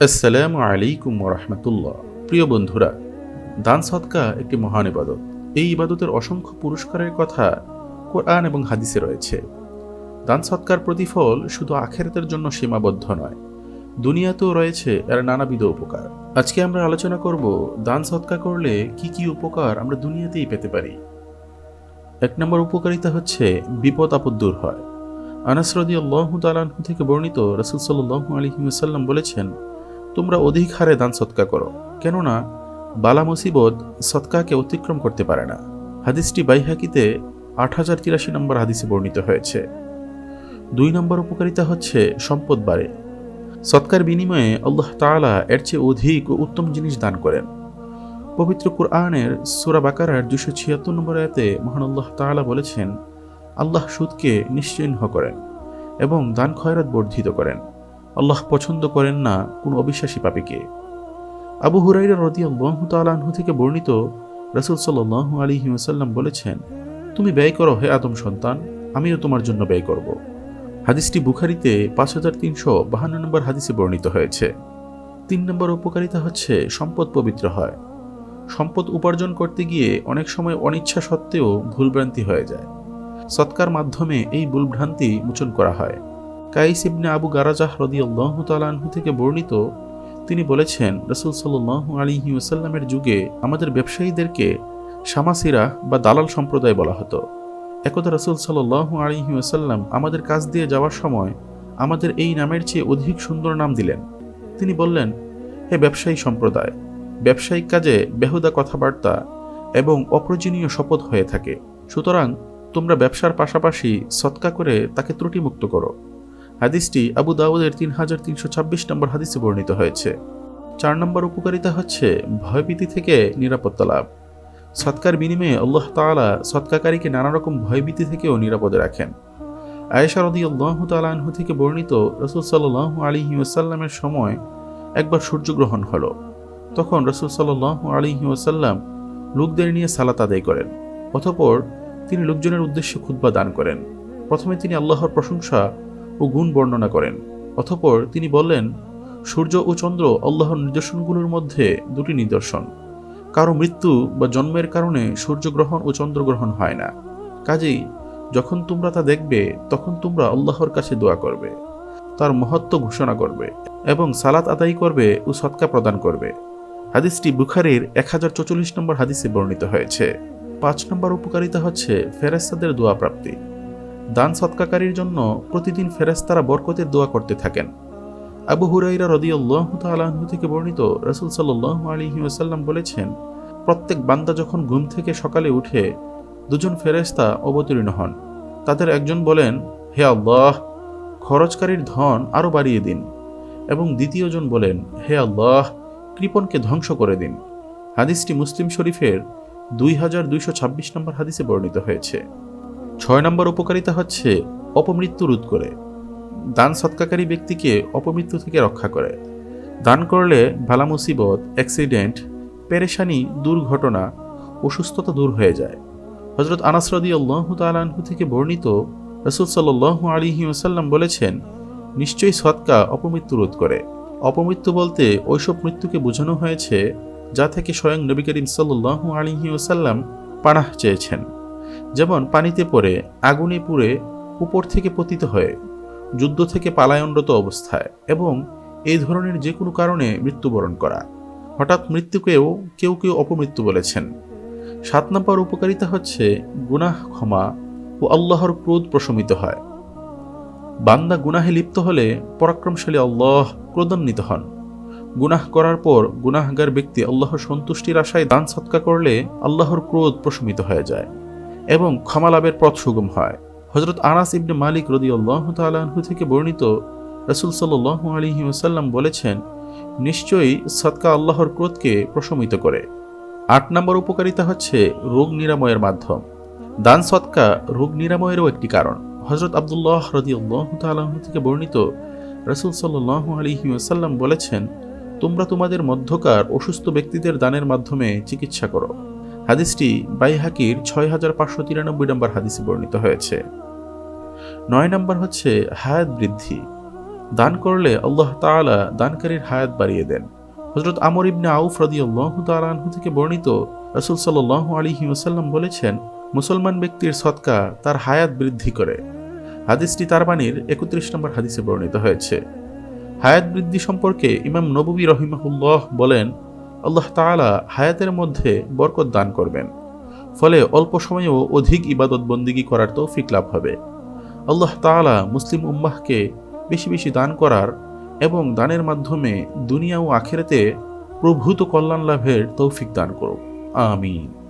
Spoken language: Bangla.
আসসালামু আলাইকুম রহমতুল্লাহ। প্রিয় বন্ধুরা, দান সৎকা একটি মহান ইবাদত। এই ইবাদতের অসংখ্য পুরস্কারের কথা কোরআন এবং হাদিসে রয়েছে। দান সৎকার প্রতিফল শুধু আখেরাতের জন্য সীমাবদ্ধ নয়, দুনিয়াতেও রয়েছে, এর নানাবিধ উপকার। আজকে আমরা আলোচনা করব, দান সৎকা করলে কি কি উপকার আমরা দুনিয়াতেই পেতে পারি? এক নম্বর উপকারিতা হচ্ছে, বিপদ আপদ দূর হয়। আনাস রদি আল্লাহ তালাহু থেকে বর্ণিত রসুল সাল্লাহ আলহিমসাল্লাম বলেছেন তোমরা অধিক হারে দান সৎকা করো, কেননা বালা মুসিবত সৎকাকে অতিক্রম করতে পারে না। হাদিসটি বাইহাকিতে আট হাজার তিরাশি নম্বর হাদিসে বর্ণিত হয়েছে। দুই নম্বর উপকারিতা হচ্ছে সম্পদ বাড়ে। সৎকার বিনিময়ে আল্লাহ তাআলা এর চেয়ে অধিক ও উত্তম জিনিস দান করেন। পবিত্র কুরআনের সুরা বাকারার দুশো ছিয়াত্তর নম্বর আয়াতে মহান আল্লাহ তাআলা বলেছেন, আল্লাহ সুদকে নিশ্চিহ্ন করেন এবং দান খয়রাত বর্ধিত করেন। আল্লাহ পছন্দ করেন না কোন অবিশ্বাসী পাপীকে। আবু হুরাইরা রদি আল্লাহ থেকে বর্ণিত রসুল সাল্লাহ আলী ওসাল্লাম বলেছেন, তুমি ব্যয় করো হে আদম সন্তান, আমিও তোমার জন্য ব্যয় করব। হাদিসটি বুখারিতে পাঁচ হাজার তিনশো বাহান্ন নম্বর হাদিসে বর্ণিত হয়েছে। তিন নম্বর উপকারিতা হচ্ছে সম্পদ পবিত্র হয়। সম্পদ উপার্জন করতে গিয়ে অনেক সময় অনিচ্ছা সত্ত্বেও ভুলভ্রান্তি হয়ে যায়। সৎকার মাধ্যমে এই ভুলভ্রান্তি মোচন করা হয়। কাইস ইবনে আবু গারাজাহ রদি আল্লাহ তালাহু থেকে বর্ণিত, তিনি বলেছেন, রসুল সাল্লাহ আলিহি ওসাল্লামের যুগে আমাদের ব্যবসায়ীদেরকে সামাসিরা বা দালাল সম্প্রদায় বলা হতো। একদা রসুল সাল্লাহ আলিহি ওসাল্লাম আমাদের কাজ দিয়ে যাওয়ার সময় আমাদের এই নামের চেয়ে অধিক সুন্দর নাম দিলেন। তিনি বললেন, হে ব্যবসায়ী সম্প্রদায়, ব্যবসায়িক কাজে বেহুদা কথাবার্তা এবং অপ্রয়োজনীয় শপথ হয়ে থাকে। সুতরাং তোমরা ব্যবসার পাশাপাশি সৎকা করে তাকে ত্রুটিমুক্ত করো। হাদিসটি আবু দাউদের তিন হাজার তিনশো ছাব্বিশ নম্বর হাদিসে বর্ণিত হয়েছে। চার নম্বর উপকারিতা হচ্ছে ভয়ভীতি থেকে নিরাপত্তা লাভ। সৎকার বিনিময়ে আল্লাহ তালা সৎকাকারীকে নানা রকম ভয়ভীতি থেকেও নিরাপদে রাখেন। আয়েশা রদি আল্লাহ তালাহু থেকে বর্ণিত রসুল সাল্লাহ আলিহি ওসাল্লামের সময় একবার সূর্যগ্রহণ হলো। তখন রসুল সাল্লাহ আলিহি ওসাল্লাম লোকদের নিয়ে সালাত আদায় করেন, অতপর তিনি লোকজনের উদ্দেশ্যে খুদ্া দান করেন। প্রথমে তিনি আল্লাহর প্রশংসা ও গুণ বর্ণনা করেন। অথপর তিনি বললেন, সূর্য ও চন্দ্র আল্লাহর নিদর্শনগুলোর মধ্যে দুটি নিদর্শন। কারও মৃত্যু বা জন্মের কারণে সূর্যগ্রহণ ও চন্দ্রগ্রহণ হয় না। কাজেই যখন তোমরা তা দেখবে, তখন তোমরা আল্লাহর কাছে দোয়া করবে। তার মহত্ব ঘোষণা করবে এবং সালাত আদায় করবে ও সৎকা প্রদান করবে। হাদিসটি বুখারির এক হাজার চৌচল্লিশ নম্বর হাদিসে বর্ণিত হয়েছে। পাঁচ নম্বর উপকারিতা হচ্ছে ফেরেস্তাদের দোয়া প্রাপ্তি। দান সৎকাকারীর জন্য প্রতিদিন ফেরেস্তারা বরকতের দোয়া করতে থাকেন। আবু হুরাইরা রদিয়াল্লাহ তালাহু থেকে বর্ণিত রসুল সাল্লাহ আলী ওসাল্লাম বলেছেন, প্রত্যেক বান্দা যখন ঘুম থেকে সকালে উঠে দুজন ফেরেস্তা অবতীর্ণ হন, তাদের একজন বলেন, হে আল্লাহ, খরচকারীর ধন আরও বাড়িয়ে দিন। এবং দ্বিতীয়জন বলেন, হে আল্লাহ, কৃপণকে ধ্বংস করে দিন। হাদিসটি মুসলিম শরীফের দুই হাজার দুইশো ছাব্বিশ নম্বর হাদিসে বর্ণিত হয়েছে। ছয় নম্বর উপকারিতা হচ্ছে অপমৃত্যু রোধ করে। দান সৎকাকারী ব্যক্তিকে অপমৃত্যু থেকে রক্ষা করে। দান করলে ভালা মুসিবত, অ্যাক্সিডেন্ট, পেরেশানি, দুর্ঘটনা, অসুস্থতা দূর হয়ে যায়। হজরত আনাসরদি আল্লাহ তালাহু থেকে বর্ণিত রসুল সাল্লাহ আলিহি ওসাল্লাম বলেছেন, নিশ্চয়ই সৎকা অপমৃত্যু রোধ করে। অপমৃত্যু বলতে ওইসব মৃত্যুকে বোঝানো হয়েছে যা থেকে স্বয়ং নবী করিম সাল্লাহ আলিহি ওসাল্লাম পানাহ চেয়েছেন। যেমন পানিতে পড়ে, আগুনে পুড়ে, উপর থেকে পতিত হয়ে, যুদ্ধ থেকে পালায়নরত অবস্থায় এবং এই ধরনের যে কোনো কারণে মৃত্যুবরণ করা। হঠাৎ মৃত্যুকেও কেউ কেউ অপমৃত্যু বলেছেন। সাত নম্বর উপকারিতা হচ্ছে গুনাহ ক্ষমা ও আল্লাহর ক্রোধ প্রশমিত হয়। বান্দা গুনাহে লিপ্ত হলে পরাক্রমশালী আল্লাহ ক্রোধান্বিত হন। গুনাহ করার পর গুনাহগার ব্যক্তি আল্লাহর সন্তুষ্টির আশায় দান সৎকা করলে আল্লাহর ক্রোধ প্রশমিত হয়ে যায়। এবং ক্ষমা লাভের পথ সুগম হয়। হজরত আনাস ইবনে মালিক রদি আল্লাহ তালাহু থেকে বর্ণিত রসুল সাল্লাহ আলহি ওসাল্লাম বলেছেন, নিশ্চয়ই সৎকা আল্লাহর ক্রোধকে প্রশমিত করে। আট নম্বর উপকারিতা হচ্ছে রোগ নিরাময়ের মাধ্যম। দান সৎকা রোগ নিরাময়েরও একটি কারণ। হজরত আবদুল্লাহ রদি আল্লাহ তালাহু থেকে বর্ণিত রসুল সাল্লাহ আলহি ওসাল্লাম বলেছেন, তোমরা তোমাদের মধ্যকার অসুস্থ ব্যক্তিদের দানের মাধ্যমে চিকিৎসা করো। হাদিসটি বাইহাকির ছয় হাজার পাঁচশো তিরানব্বই নম্বর হাদিসে বর্ণিত হয়েছে। নয় নম্বর হচ্ছে হায়াত বৃদ্ধি। দান করলে আল্লাহ তাআলা দানকারীর হায়াত বাড়িয়ে দেন। হজরত আমর ইবনে আউফ রাদিয়াল্লাহু তাআলা আনহু থেকে বর্ণিত রাসূল সাল্লাল্লাহু আলাইহি ওয়াসাল্লাম বলেছেন, মুসলমান ব্যক্তির সৎকা তার হায়াত বৃদ্ধি করে। হাদিসটি তারবানির একত্রিশ নম্বর হাদিসে বর্ণিত হয়েছে। হায়াত বৃদ্ধি সম্পর্কে ইমাম নববী রহিমাহুল্লাহ বলেন আল্লাহ তালা হায়াতের মধ্যে বরকত দান করবেন। ফলে অল্প সময়েও অধিক ইবাদত বন্দিগি করার তৌফিক লাভ হবে। আল্লাহ তালা মুসলিম উম্মাহকে বেশি বেশি দান করার এবং দানের মাধ্যমে দুনিয়া ও আখেরাতে প্রভূত কল্যাণ লাভের তৌফিক দান করুক। আমিন।